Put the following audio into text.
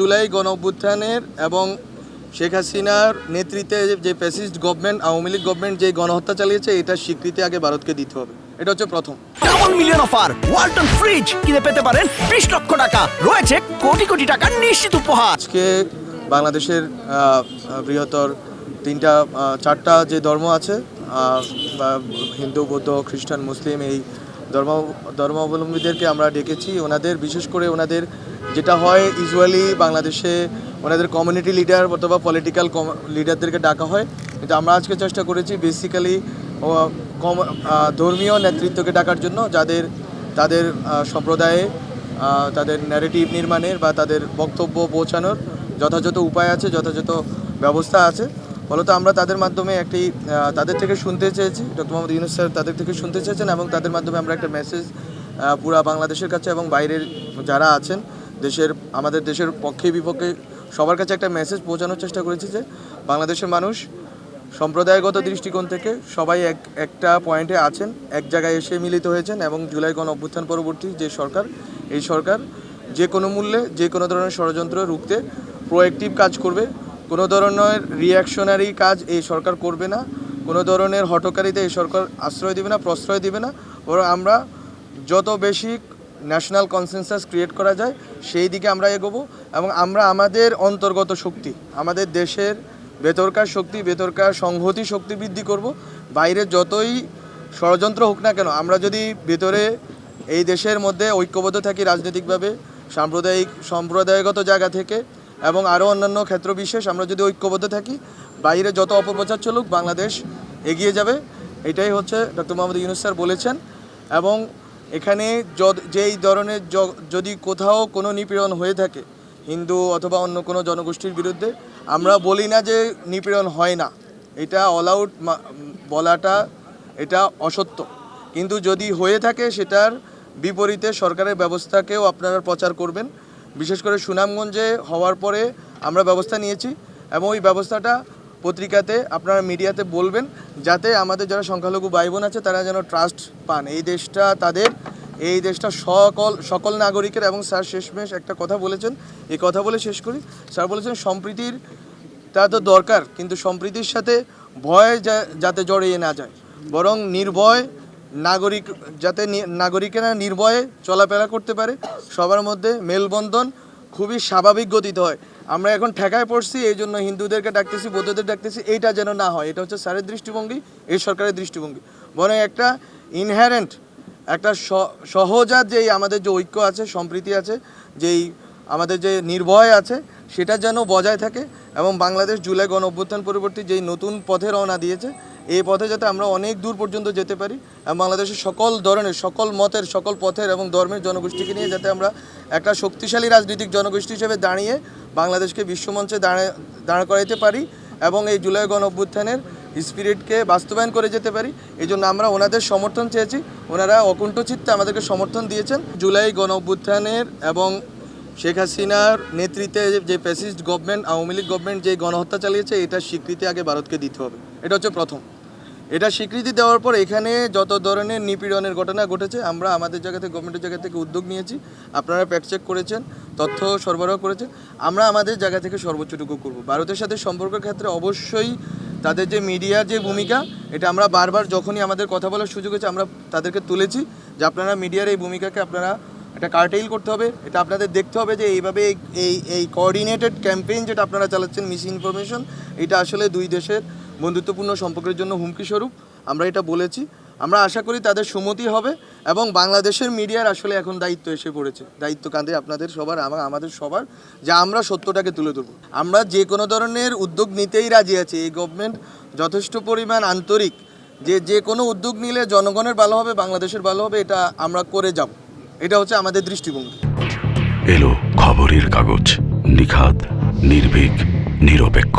জুলাই গণ এবং শেখ হাসিনার নেতৃত্বে যে fascist government Awami League government যে গণহত্যা চালিয়েছে এটা স্বীকৃতি আগে ভারতকে দিতে হবে। এটা হচ্ছে প্রথম। Double million offer Walton fridge কিনে পেতে পারেন বিশ লক্ষ টাকা। রয়েছে কোটি কোটি টাকার নিশ্চিত উপহার। আজকে বাংলাদেশের বৃহত্তর তিনটা চারটা যে ধর্ম আছে হিন্দু বৌদ্ধ খ্রিস্টান মুসলিম এই ধর্ম ধর্মাবলম্বীদেরকে আমরা ডেকেছি। ওনাদের বিশেষ করে ওনাদের যেটা হয় ইউজুয়ালি বাংলাদেশে ওনাদের কমিউনিটি লিডার অথবা পলিটিক্যাল লিডারদেরকে ডাকা হয়। কিন্তু আমরা আজকে চেষ্টা করেছি বেসিক্যালি ধর্মীয় নেতৃত্বকে ডাকার জন্য যাদের, তাদের সম্প্রদায়ে তাদের ন্যারেটিভ নির্মাণের বা তাদের বক্তব্য পৌঁছানোর যথাযথ উপায় আছে, যথাযথ ব্যবস্থা আছে। ফলত আমরা তাদের মাধ্যমে একটি তাদের থেকে শুনতে চেয়েছি, ডক্টর মোহাম্মদ ইউনুস স্যার তাদের থেকে শুনতে চেয়েছেন এবং তাদের মাধ্যমে আমরা একটা মেসেজ পুরা বাংলাদেশের কাছে এবং বাইরের যারা আছেন দেশের, আমাদের দেশের পক্ষে বিপক্ষে সবার কাছে একটা মেসেজ পৌঁছানোর চেষ্টা করেছি যে বাংলাদেশের মানুষ সম্প্রদায়গত দৃষ্টিকোণ থেকে সবাই এক, একটা পয়েন্টে আছেন, এক জায়গায় এসে মিলিত হয়েছেন এবং জুলাই গণ অভ্যুত্থান পরবর্তী যে সরকার, এই সরকার যে কোনো মূল্যে, যে কোনো ধরনের ষড়যন্ত্র রুখতে প্রোয়েক্টিভ কাজ করবে। কোনো ধরনের রিয়াকশনারি কাজ এই সরকার করবে না। কোনো ধরনের হটকারিতে এই সরকার আশ্রয় দেবে না, প্রশ্রয় দিবে না। বরং আমরা যত বেশি ন্যাশনাল কনসেনসাস ক্রিয়েট করা যায়, সেই দিকে আমরা এগোবো এবং আমরা আমাদের অন্তর্গত শক্তি, আমাদের দেশের ভেতরকার শক্তি, ভেতরকার সংহতি শক্তি বৃদ্ধি করব। বাইরে যতই ষড়যন্ত্র হোক না কেন, আমরা যদি ভেতরে এই দেশের মধ্যে ঐক্যবদ্ধ থাকি রাজনৈতিকভাবে, সাম্প্রদায়িক, সম্প্রদায়গত জায়গা থেকে এবং আরও অন্যান্য ক্ষেত্র বিশেষ আমরা যদি ঐক্যবদ্ধ থাকি, বাইরে যত অপপ্রচার চলুক, বাংলাদেশ এগিয়ে যাবে। এটাই হচ্ছে ডক্টর মোহাম্মদ ইউনুস স্যার বলেছেন এবং এখানে যেই ধরনের যদি কোথাও কোনো নিপীড়ন হয়ে থাকে, হিন্দু অথবা অন্য কোনো জনগোষ্ঠীর বিরুদ্ধে, আমরা বলি না যে নিপীড়ন হয় না। এটা অল আউট বলাটা, এটা অসত্য। কিন্তু যদি হয়ে থাকে, সেটার বিপরীতে সরকারের ব্যবস্থাকেও আপনারা প্রচার করবেন। বিশেষ করে সুনামগঞ্জে হওয়ার পরে আমরা ব্যবস্থা নিয়েছি এবং ওই ব্যবস্থাটা পত্রিকাতে আপনারা মিডিয়াতে বলবেন যাতে আমাদের যারা সংখ্যালঘু ভাই বোন আছে, তারা যেন ট্রাস্ট পান। এই দেশটা তাদের, এই দেশটা সকল সকল নাগরিকের এবং স্যার শেষমেশ একটা কথা বলেছেন, এই কথা বলে শেষ করি। স্যার বলেছেন, সম্প্রীতির তা তো দরকার, কিন্তু সম্প্রীতির সাথে ভয় যাতে জড়িয়ে না যায়। বরং নির্ভয় নাগরিক, যাতে নাগরিকেরা নির্ভয়ে চলাফেরা করতে পারে, সবার মধ্যে মেলবন্ধন খুবই স্বাভাবিক গতিতে হয়। আমরা এখন ঠেকায় পড়ছি, এই জন্য হিন্দুদেরকে ডাকতেছি, বৌদ্ধদের ডাকতেছি, এইটা যেন না হয়। এটা হচ্ছে স্যারের দৃষ্টিভঙ্গি, এই সরকারের দৃষ্টিভঙ্গি। বরং একটা ইনহ্যারেন্ট একটা সহজাত যেই আমাদের যে ঐক্য আছে, সম্প্রীতি আছে, যেই আমাদের যে নির্ভয় আছে, সেটা যেন বজায় থাকে এবং বাংলাদেশ জুলাই গণ অভ্যুত্থান পরবর্তী যেই নতুন পথে রওনা দিয়েছে এই পথে যাতে আমরা অনেক দূর পর্যন্ত যেতে পারি। বাংলাদেশের সকল ধরনের, সকল মতের, সকল পথের এবং ধর্মের জনগোষ্ঠীকে নিয়ে যাতে আমরা একটা শক্তিশালী রাজনৈতিক জনগোষ্ঠী হিসেবে দাঁড়িয়ে বাংলাদেশকে বিশ্বমঞ্চে দাঁড়ে, দাঁড় করাইতে পারি এবং এই জুলাই গণ অভ্যুত্থানের স্পিরিটকে বাস্তবায়ন করে যেতে পারি। এই জন্য আমরা ওনাদের সমর্থন চেয়েছি। ওনারা অকুণ্ঠ চিত্তে আমাদেরকে সমর্থন দিয়েছেন। জুলাই গণ অভ্যুত্থানের এবং শেখ হাসিনার নেতৃত্বে যে- fascist government Awami League government যে গণহত্যা চালিয়েছে এটার স্বীকৃতি আগে ভারতকে দিতে হবে। এটা হচ্ছে প্রথম। এটা স্বীকৃতি দেওয়ার পর এখানে যত ধরনের নিপীড়নের ঘটনা ঘটেছে, আমরা আমাদের জায়গা থেকে গভর্নমেন্টের জায়গা থেকে উদ্যোগ নিয়েছি। আপনারা প্যাক চেক করেছেন, তথ্য সরবরাহ করেছেন। আমরা আমাদের জায়গা থেকে সর্বোচ্চটুকু করব। ভারতের সাথে সম্পর্কের ক্ষেত্রে অবশ্যই তাদের যে মিডিয়ার যে ভূমিকা, এটা আমরা বারবার যখনই আমাদের কথা বলার সুযোগ হয়েছে, আমরা তাদেরকে তুলেছি যে আপনারা মিডিয়ার এই ভূমিকাকে আপনারা এটা কার্টেইল করতে হবে, এটা আপনাদের দেখতে হবে যে এইভাবে এই- এই কোঅর্ডিনেটেড ক্যাম্পেইন যেটা আপনারা চালাচ্ছেন মিস ইনফরমেশন এটা আসলে দুই দেশের বন্ধুত্বপূর্ণ সম্পর্কের জন্য হুমকি স্বরূপ। আমরা এটা বলেছি। আমরা আশা করি তাদের সুমতি হবে এবং বাংলাদেশের মিডিয়ার আসলে এখন দায়িত্ব এসে পড়েছে। দায়িত্ব কাঁধে আপনাদের সবার, আমা- আমাদের সবার, যে আমরা সত্যটাকে তুলে ধরব। আমরা যে কোনো ধরনের উদ্যোগ নিতেই রাজি আছি। এই গভর্নমেন্ট যথেষ্ট পরিমাণ আন্তরিক। যে যে কোনো উদ্যোগ নিলে জনগণের ভালো হবে, বাংলাদেশের ভালো হবে, এটা আমরা করে যাব। এটা হচ্ছে আমাদের দৃষ্টিভঙ্গি। এলো খবরের কাগজ নিখাদ নির্ভীক নিরপেক্ষ।